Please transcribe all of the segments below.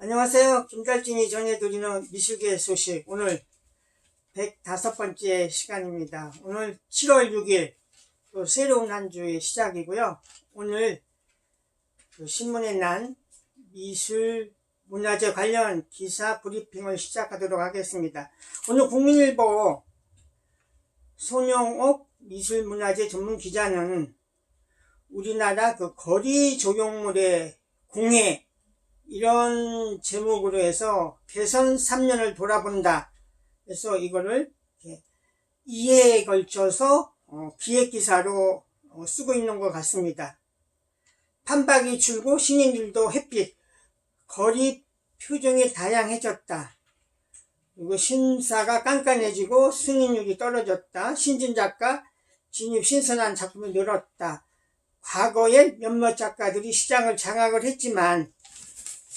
안녕하세요. 김달진이 전해드리는 미술계 소식. 오늘 105번째 시간입니다. 오늘 7월 6일 또 새로운 한 주의 시작이고요. 오늘 그 신문에 난 미술 문화재 관련 기사 브리핑을 시작하도록 하겠습니다. 오늘 국민일보 손영옥 미술문화재 전문 기자는 우리나라 그 거리 조형물의 공해 이런 제목으로 해서 개선 3년을 돌아본다. 그래서 이거를 이해에 걸쳐서 어, 기획 기사로 어, 쓰고 있는 것 같습니다. 판박이 줄고 신인들도 햇빛, 거리 표정이 다양해졌다. 그리고 심사가 깐깐해지고 승인율이 떨어졌다. 신진 작가 진입 신선한 작품이 늘었다. 과거에 몇몇 작가들이 시장을 장악을 했지만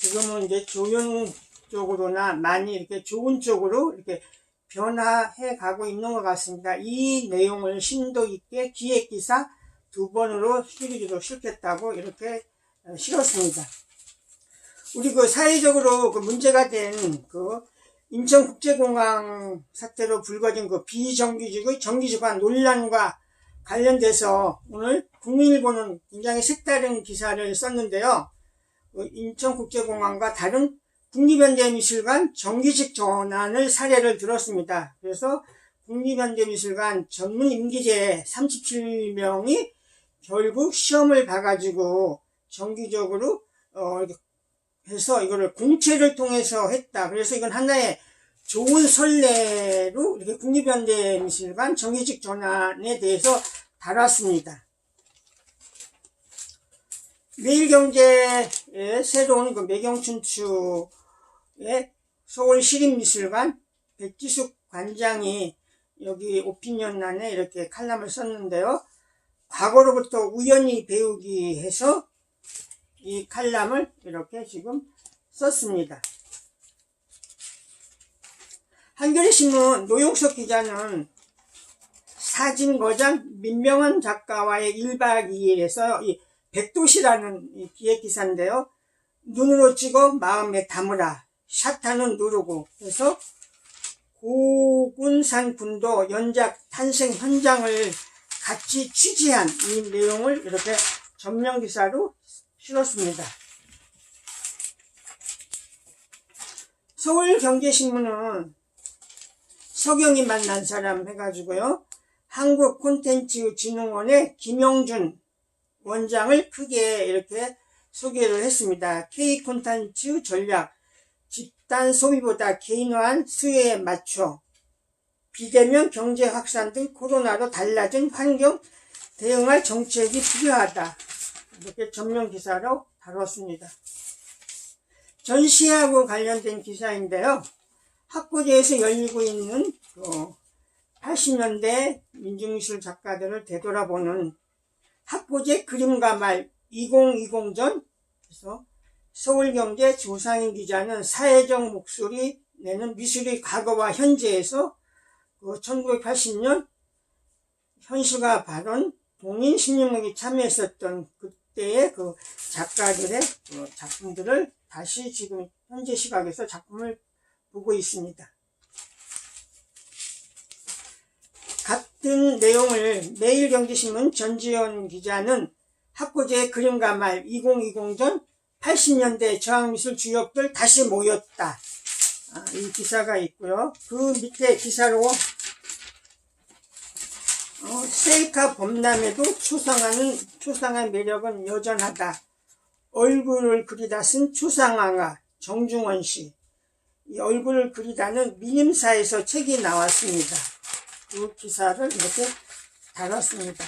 지금은 이제 조용 쪽으로나 많이 이렇게 좋은 쪽으로 이렇게 변화해 가고 있는 것 같습니다. 이 내용을 심도 있게 기획 기사 두 번으로 시리즈로 실겠다고 이렇게 어, 실었습니다. 우리 그 사회적으로 그 문제가 된 그 인천국제공항 사태로 불거진 그 비정규직의 정규직화 논란과 관련돼서 오늘 국민일보는 굉장히 색다른 기사를 썼는데요. 그 인천국제공항과 다른 국립현대미술관 정규직 전환을 사례를 들었습니다. 그래서 국립현대미술관 전문 임기제 37명이 결국 시험을 봐가지고 정기적으로 어 해서 이거를 공채를 통해서 했다. 그래서 이건 하나의 좋은 선례로 이렇게 국립현대미술관 정규직 전환에 대해서 다뤘습니다. 매일경제 의 새로운 그 매경춘추의 서울시립미술관 백지숙 관장이 여기 오피니언란에 이렇게 칼럼을 썼는데요. 과거로부터 우연히 배우기 해서 이 칼럼을 이렇게 지금 썼습니다. 한겨레신문 노용석 기자는 사진거장 민명원 작가와의 1박 2일에서 이 백도시라는 이 기획기사인데요. 눈으로 찍어 마음에 담으라. 샷하는 누르고 해서 고군산 군도 연작 탄생 현장을 같이 취재한 이 내용을 이렇게 전면 기사로 실었습니다. 서울 경제신문은 서경이 만난 사람 해가지고요. 한국콘텐츠진흥원의 김영준 원장을 크게 이렇게 소개를 했습니다. K 콘텐츠 전략, 집단 소비보다 개인화한 수요에 맞춰 비대면 경제 확산 등 코로나로 달라진 환경 대응할 정책이 필요하다. 이렇게 전면 기사로 다뤘습니다. 전시하고 관련된 기사인데요. 학고제에서 열리고 있는 그 80년대 민중미술 작가들을 되돌아보는 학고제 그림과 말 2020전 그래서 서울경제 조상인 기자는 사회적 목소리 내는 미술의 과거와 현재에서 그 1980년 현실과 발언 동인 심리학이 참여했었던 그때의 그 작가들의 그 작품들을 다시 지금 현재 시각에서 작품을 보고 있습니다. 같은 내용을 매일경제신문 전지현 기자는 학고제 그림과 말 2020전 80년대 저항미술 주역들 다시 모였다. 아, 이 기사가 있고요. 그 밑에 기사로 어, 셀카 범람에도 초상화는 초상화의 매력은 여전하다. 얼굴을 그리다 쓴 초상화가 정중원 씨. 이 얼굴을 그리다는 미님사에서 책이 나왔습니다. 그 기사를 이렇게 달았습니다.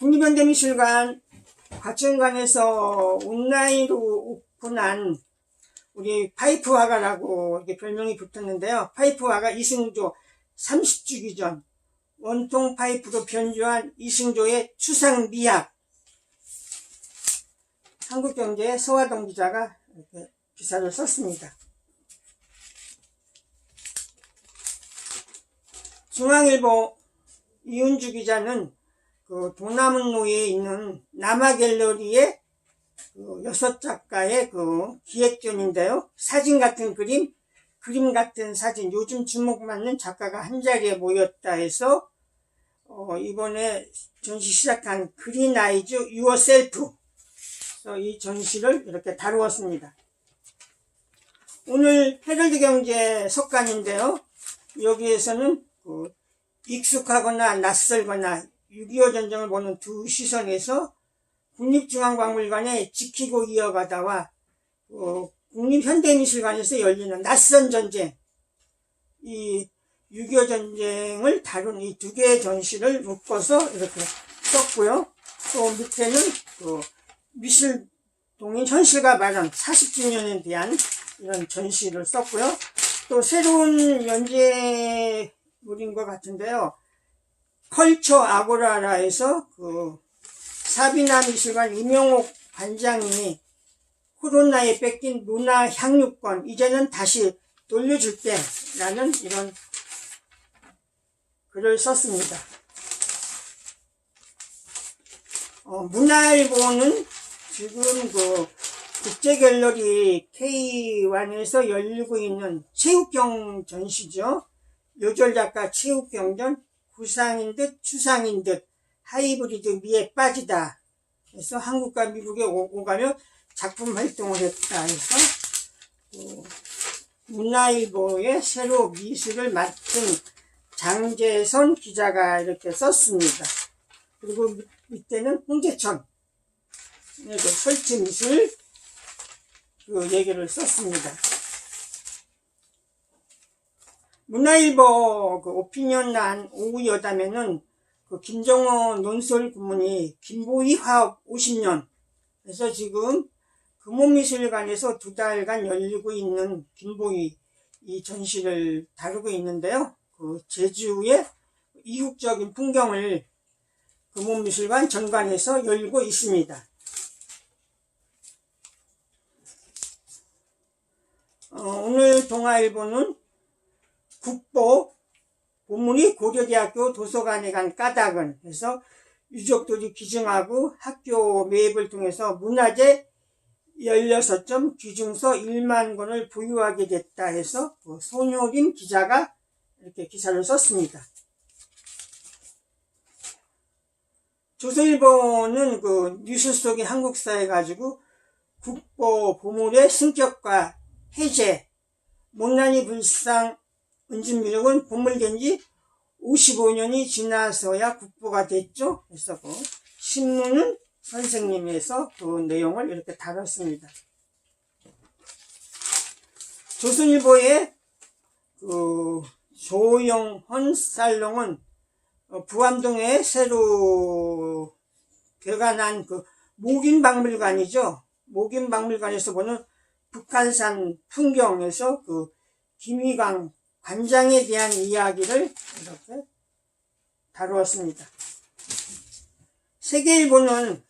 국립현대미술관 과천관에서 온라인으로 오픈한 우리 파이프 화가라고 이렇게 별명이 붙었는데요. 파이프 화가 이승조 30주기 전 원통 파이프로 변주한 이승조의 추상 미학 한국경제의 서화동 기자가 이렇게 기사를 썼습니다. 중앙일보 이은주 기자는 그 동남로에 있는 남아갤러리의 그 여섯 작가의 그 기획전인데요. 사진 같은 그림, 그림 같은 사진, 요즘 주목받는 작가가 한 자리에 모였다 해서 어, 이번에 전시 시작한 그린 아이즈 유어셀프 이 전시를 이렇게 다루었습니다. 오늘 헤럴드 경제 석관인데요. 여기에서는 그 익숙하거나 낯설거나 6.25 전쟁을 보는 두 시선에서 국립중앙박물관에 지키고 이어가다와 어, 국립현대미술관에서 열리는 낯선 전쟁 이 6.25 전쟁을 다룬 이 두 개의 전시를 묶어서 이렇게 썼고요. 또 밑에는 그 미술 동인 현실과 발현 40주년에 대한 이런 전시를 썼고요. 또 새로운 연재 물인 것 같은데요. 컬처 아고라라에서 그 사비나 미술관 임영옥 관장이 코로나에 뺏긴 문화 향유권 이제는 다시 돌려줄게 라는 이런 글을 썼습니다. 어, 문화일보는 지금 그 국제갤러리 K1에서 열리고 있는 체육경 전시죠. 요절 작가 체육경전 구상인 듯 추상인 듯 하이브리드 미에 빠지다. 그래서 한국과 미국에 오고 가며 작품 활동을 했다 해서 그 문화일보의 새로 미술을 맡은 장재선 기자가 이렇게 썼습니다. 그리고 밑- 밑에는 홍재천 네, 그 설치 미술 그 얘기를 썼습니다. 문화일보 그 오피니언란 오후 여담에는 그 김정호 논설 구문이 김보희 화업 50년 그래서 지금 금호미술관에서 두 달간 열리고 있는 김보희 이 전시를 다루고 있는데요. 그 제주의 이국적인 풍경을 금호미술관 전관에서 열리고 있습니다. 어, 오늘 동아일보는 국보 본문이 고려대학교 도서관에 간 까닭은 해서 유족들이 기증하고 학교 매입을 통해서 문화재 16점 귀중서 1만 권을 보유하게 됐다 해서 그 손효림 기자가 이렇게 기사를 썼습니다. 조선일보는 그 뉴스 속의 한국사에 가지고 국보 보물의 승격과 해제, 못난이 불상 은진미륵은 보물된 지 55년이 지나서야 국보가 됐죠. 그 신문은 선생님에서 그 내용을 이렇게 다뤘습니다. 조선일보의 그 조영헌 살롱은 어, 부암동에 새로 개관한 그 목인박물관이죠. 목인박물관에서 보는 북한산 풍경에서 그 김희광 관장에 대한 이야기를 이렇게 다루었습니다. 세계일보는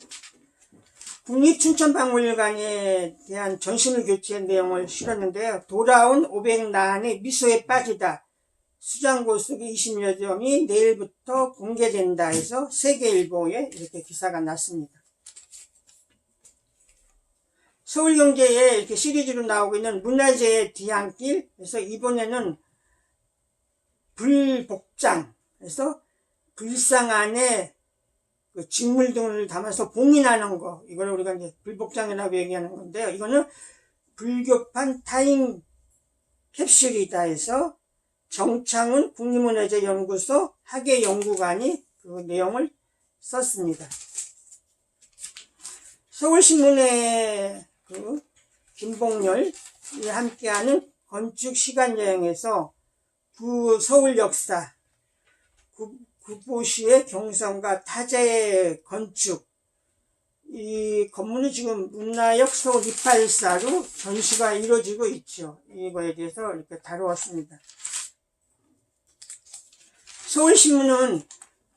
국립춘천박물관에 대한 전신을 교체한 내용을 실었는데요. 돌아온 500나한의 미소에 빠지다. 수장고 속의 20여 점이 내일부터 공개된다 해서 세계일보에 이렇게 기사가 났습니다. 서울경제에 이렇게 시리즈로 나오고 있는 문화재의 뒤안길 그래서 이번에는 불복장 그래서 불상 안에 그 직물 등을 담아서 봉인하는 거 이걸 우리가 이제 불복장이라고 얘기하는 건데요. 이거는 불교판 타임 캡슐이다 해서 정창훈 국립문화재연구소 학예연구관이 그 내용을 썼습니다. 서울신문의 그 김봉열이 함께하는 건축 시간 여행에서 구 서울 역사, 구, 구보시의 경성과 타자의 건축, 이 건물이 지금 문화역 서울 284로 전시가 이루어지고 있죠. 이거에 대해서 이렇게 다루었습니다. 서울신문은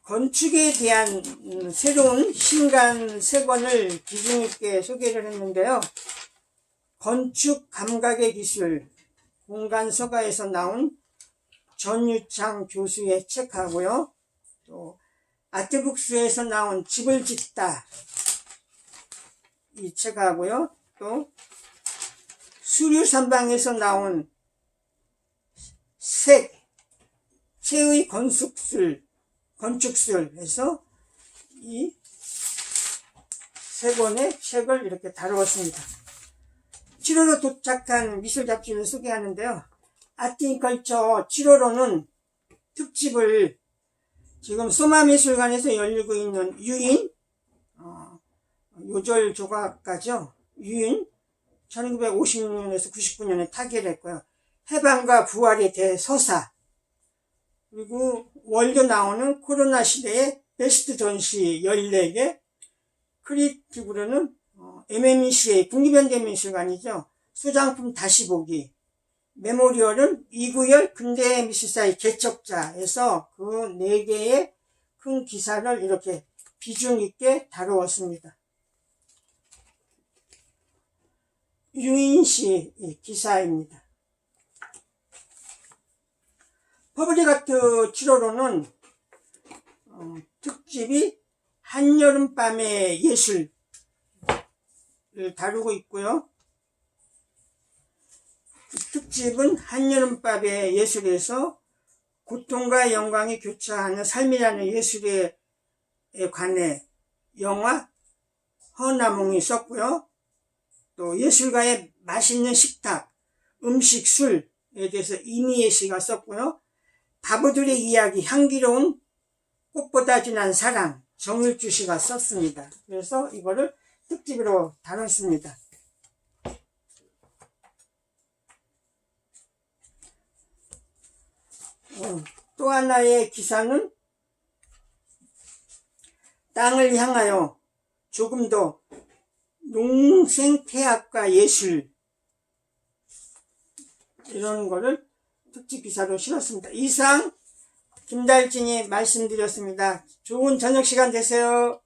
건축에 대한 음, 새로운 신간 세 권을 기준 있게 소개를 했는데요. 건축 감각의 기술, 공간 서가에서 나온 전유창 교수의 책하고요. 또 아트북스에서 나온 집을 짓다 이 책하고요. 또 수류산방에서 나온 색, 새의 건축술, 건축술 해서 이 세 권의 책을 이렇게 다루었습니다. 7월로 도착한 미술 잡지를 소개하는데요. 아트인컬처 7월호는 특집을 지금 소마미술관에서 열리고 있는 유인, 어, 요절 조각가죠. 유인 1956년에서 99년에 타결했고요. 해방과 부활의 대서사 그리고 월드 나오는 코로나 시대의 베스트 전시 14개 크리티브로는 어, MMEC의 국립현대미술관이죠. 소장품 다시 보기 메모리얼은 이구열 근대 미술사의 개척자에서 그 네 개의 큰 기사를 이렇게 비중 있게 다루었습니다. 유인 씨 기사입니다. 퍼블리가트 7호로는 어, 특집이 한여름밤의 예술을 다루고 있고요. 특집은 한여름밤의 예술에서 고통과 영광이 교차하는 삶이라는 예술에 관해 영화 허나몽이 썼고요. 또 예술가의 맛있는 식탁, 음식, 술에 대해서 이미애 씨가 썼고요. 바보들의 이야기, 향기로운 꽃보다 진한 사랑, 정일주 씨가 썼습니다. 그래서 이거를 특집으로 다뤘습니다. 어, 또 하나의 기사는 땅을 향하여 조금 더 농생태학과 예술 이런 거를 특집 기사로 실었습니다. 이상 김달진이 말씀드렸습니다. 좋은 저녁 시간 되세요.